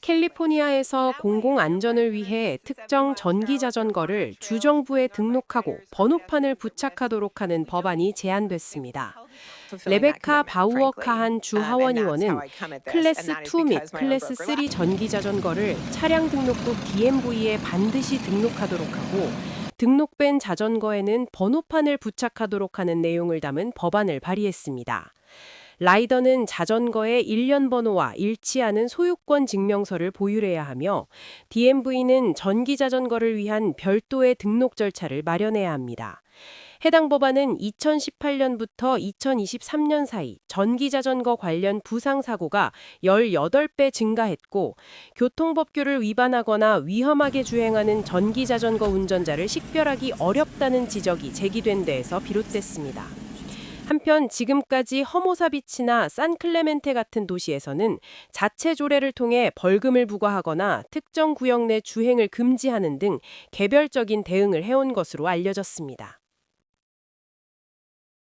캘리포니아에서 공공 안전을 위해 특정 전기 자전거를 주정부에 등록하고 번호판을 부착하도록 하는 법안이 제안됐습니다. 레베카 바우어 카한 주 하원 의원은 클래스 2 및 클래스 3 전기 자전거를 차량 등록국 DMV에 반드시 등록하도록 하고 등록된 자전거에는 번호판을 부착하도록 하는 내용을 담은 법안을 발의했습니다. 라이더는 자전거의 일련 번호와 일치하는 소유권 증명서를 보유해야 하며 DMV는 전기 자전거를 위한 별도의 등록 절차를 마련해야 합니다. 해당 법안은 2018년부터 2023년 사이 전기 자전거 관련 부상 사고가 18배 증가했고 교통법규를 위반하거나 위험하게 주행하는 전기 자전거 운전자를 식별하기 어렵다는 지적이 제기된 데에서 비롯됐습니다. 한편 지금까지 허모사비치나 산클레멘테 같은 도시에서는 자체 조례를 통해 벌금을 부과하거나 특정 구역 내 주행을 금지하는 등 개별적인 대응을 해온 것으로 알려졌습니다.